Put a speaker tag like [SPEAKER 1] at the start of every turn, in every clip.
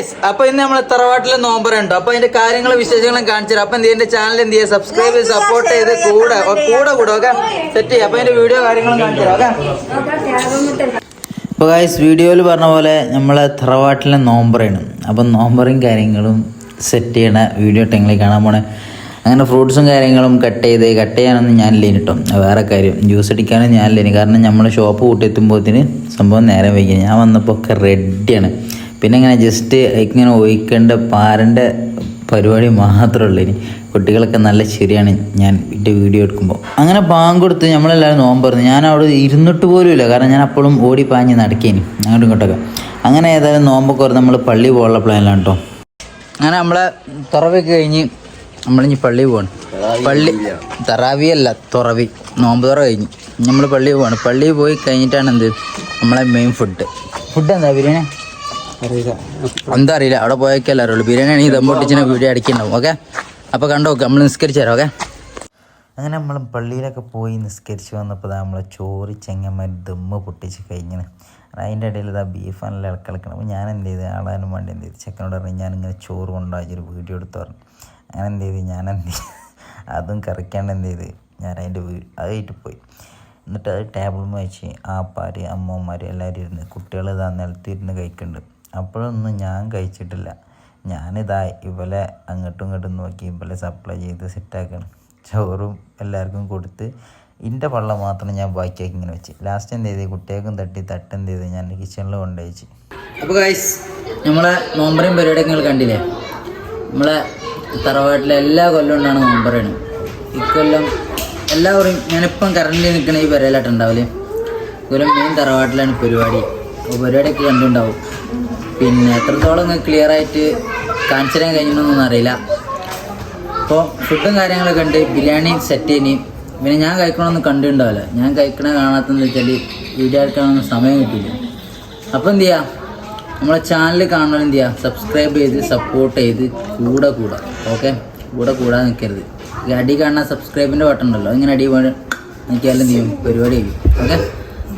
[SPEAKER 1] Guys അപ്പൊ ഇന്ന് നമ്മളെ തറവാട്ടിലെ നോമ്പറുണ്ട് അപ്പൊ അതിന്റെ കാര്യങ്ങളും വിശേഷങ്ങളും കാണിച്ചു അപ്പൊ എന്ത് എന്റെ ചാനൽ എന്ത് ചെയ്യുക സബ്സ്ക്രൈബ് ചെയ്ത് സപ്പോർട്ട് ചെയ്ത് കൂടെ കൂടെ കൂടെ ഓക്കെ? സെറ്റ് ചെയ്യാം. അപ്പൊ അതിന്റെ വീഡിയോ കാര്യങ്ങളും കാണിച്ചു ഓക്കെ? അപ്പോൾ ഗൈസ് വീഡിയോയിൽ പറഞ്ഞ പോലെ നമ്മളെ തറവാട്ടിലെ നോമ്പറാണ് അപ്പം നോമ്പറും കാര്യങ്ങളും സെറ്റ് ചെയ്യണ വീഡിയോ ടെങ്ങളിൽ കാണാൻ പോണേ. അങ്ങനെ ഫ്രൂട്ട്സും കാര്യങ്ങളും കട്ട് ചെയ്ത് കട്ട് ചെയ്യാനൊന്നും ഞാനില്ലേനി കേട്ടോ വേറെ കാര്യം. ജ്യൂസ് അടിക്കാനും ഞാനില്ലേനി കാരണം നമ്മൾ ഷോപ്പ് കൂട്ടിയെത്തുമ്പോഴത്തിന് സംഭവം നേരം വൈകി ഞാൻ വന്നപ്പോൾ ഒക്കെ റെഡിയാണ് പിന്നെ ഇങ്ങനെ ജസ്റ്റ് ഇങ്ങനെ ഒഴിക്കേണ്ട പാരന്റെ പരിപാടി മാത്രമേ ഉള്ളൂ ഇനി. കുട്ടികളൊക്കെ നല്ല ശരിയാണ് ഞാൻ എന്റെ വീഡിയോ എടുക്കുമ്പോൾ. അങ്ങനെ പാങ്കൊടുത്ത് നമ്മളെല്ലാവരും നമ്മളെല്ലാവരും പറഞ്ഞു ഞാൻ അവിടെ ഇരുന്നിട്ട് പോലും ഇല്ല. കാരണം ഞാൻ അപ്പോഴും ഓടി പാഞ്ഞ് നടക്കേനി. അങ്ങോട്ടും ഇങ്ങോട്ടൊക്കെ. അങ്ങനെ ഏതായാലും നോമ്പൊക്കെ നമ്മൾ പള്ളി പോകാനുള്ള പ്ലാനിലാണ് കേട്ടോ അങ്ങനെ നമ്മളെ തുറവൊക്കെ കഴിഞ്ഞ് നമ്മളിനി പള്ളി പോവാണ്. പള്ളി തറാവി അല്ല തുറവി. നോമ്പ് തുറ കഴിഞ്ഞ് നമ്മൾ പള്ളി പോവാണ്. പള്ളിയിൽ പോയി കഴിഞ്ഞിട്ടാണ് എന്ത്? നമ്മളെ മെയിൻ ഫുഡ് ഫുഡ് എന്താ ബിരിയാണി? എന്താ അറിയില്ല. അവിടെ പോയൊക്കെ അറിയുള്ളൂ. ബിരിയാണി ആണെങ്കിൽ ദമ്മൊട്ടിച്ചിനെ വീഡിയോ അടിക്കുന്നുണ്ടാവും ഓക്കെ അപ്പോൾ കണ്ടോ നമ്മൾ നിസ്കരിച്ചു തരാം ഓക്കെ അങ്ങനെ നമ്മൾ പള്ളിയിലൊക്കെ പോയി നിസ്കരിച്ച് വന്നപ്പോൾ നമ്മൾ ചോറ് ചെങ്ങന്മാർ ദമ്മ് പൊട്ടിച്ച് കഴിഞ്ഞിന്. അതിന്റെ ഇടയിൽ ഇതാ ബീഫ് നല്ല ഇളക്കിളക്കണം അപ്പോൾ ഞാൻ എന്ത് ചെയ്ത്? ആളാനും വേണ്ടി എന്ത് ചെയ്ത്? ചെക്കനോട് പറഞ്ഞു ഞാനിങ്ങനെ ചോറ് കൊണ്ടുപോയി വീഡിയോ എടുത്ത് പറഞ്ഞു. അങ്ങനെ എന്ത് ചെയ്ത്? ഞാൻ എന്ത് ചെയ്ത്? അതും കറിക്കാണ്ട് എന്ത് ചെയ്ത്? ഞാൻ അതിന്റെ വീ അതായിട്ട് പോയി. എന്നിട്ട് അത് ടേബിളിൽ വെച്ച് ആപ്പാർ അമ്മമാർ എല്ലാവരും ഇരുന്ന് കുട്ടികൾ ഇതാ നിലത്തിരുന്ന് കഴിക്കുന്നുണ്ട് അപ്പോഴൊന്നും ഞാൻ കഴിച്ചിട്ടില്ല. ഞാനിതാ ഇവലെ അങ്ങോട്ടും ഇങ്ങോട്ടും നോക്കി ഇവലെ സപ്ലൈ ചെയ്ത് സെറ്റാക്കണം ചോറും എല്ലാവർക്കും കൊടുത്ത് ഇന്റെ പള്ളം മാത്രം ഞാൻ ബാക്കിയാക്കി ഇങ്ങനെ വെച്ച്. ലാസ്റ്റ് എന്ത് ചെയ്ത്? കുട്ടികൾക്കും തട്ടി തട്ട് എന്ത് ചെയ്ത്? ഞാൻ കിച്ചണിൽ കൊണ്ടുവച്ച് അപ്പോൾ ഗൈസ് നമ്മളെ നോമ്പറയും പരിപാടിയൊക്കെ നിങ്ങൾ കണ്ടില്ലേ? നമ്മളെ തറവാട്ടിലെ എല്ലാ കൊല്ലം കൊണ്ടാണ് നോമ്പറയാണ് ഇക്കൊല്ലം എല്ലാവരും ഞാനിപ്പം കറണ്ടിൽ നിൽക്കണ ഈ പരേലായിട്ടുണ്ടാവില്ലേ ഇക്കൊല്ലം മെയിൻ തറവാട്ടിലാണ് പരിപാടി. അപ്പോൾ പരിപാടിയൊക്കെ കണ്ടുണ്ടാവും. പിന്നെ എത്രത്തോളം ക്ലിയർ ആയിട്ട് കാണിച്ചു തരാൻ കഴിഞ്ഞൊന്നും അറിയില്ല അപ്പോൾ ഫുഡും കാര്യങ്ങളൊക്കെ ഉണ്ട്. ബിരിയാണി സെറ്റ് ഇനി പിന്നെ ഞാൻ കഴിക്കണമെന്ന് കണ്ടിട്ടുണ്ടാവില്ല. ഞാൻ കഴിക്കണ കാണാത്തെന്ന് വെച്ചാൽ വീഡിയോ എടുക്കാനൊന്നും സമയം കിട്ടില്ല അപ്പോൾ എന്ത് ചെയ്യുക നമ്മളെ ചാനൽ കാണണം എന്ത് ചെയ്യുക സബ്സ്ക്രൈബ് ചെയ്ത് സപ്പോർട്ട് ചെയ്ത് കൂടെ കൂടെ. ഓക്കെ കൂടെ കൂടാതെ നിൽക്കരുത് ഈ അടി കാണുന്ന സബ്സ്ക്രൈബിന്റെ ബട്ടൺ ഉണ്ടല്ലോ. ഇങ്ങനെ അടി എനിക്കെല്ലാം എന്ത് ചെയ്യും? പരിപാടി ചെയ്യും ഓക്കെ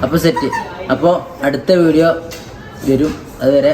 [SPEAKER 1] അപ്പോൾ സെറ്റ് അപ്പോൾ അടുത്ത വീഡിയോ വരും. അതുവരെ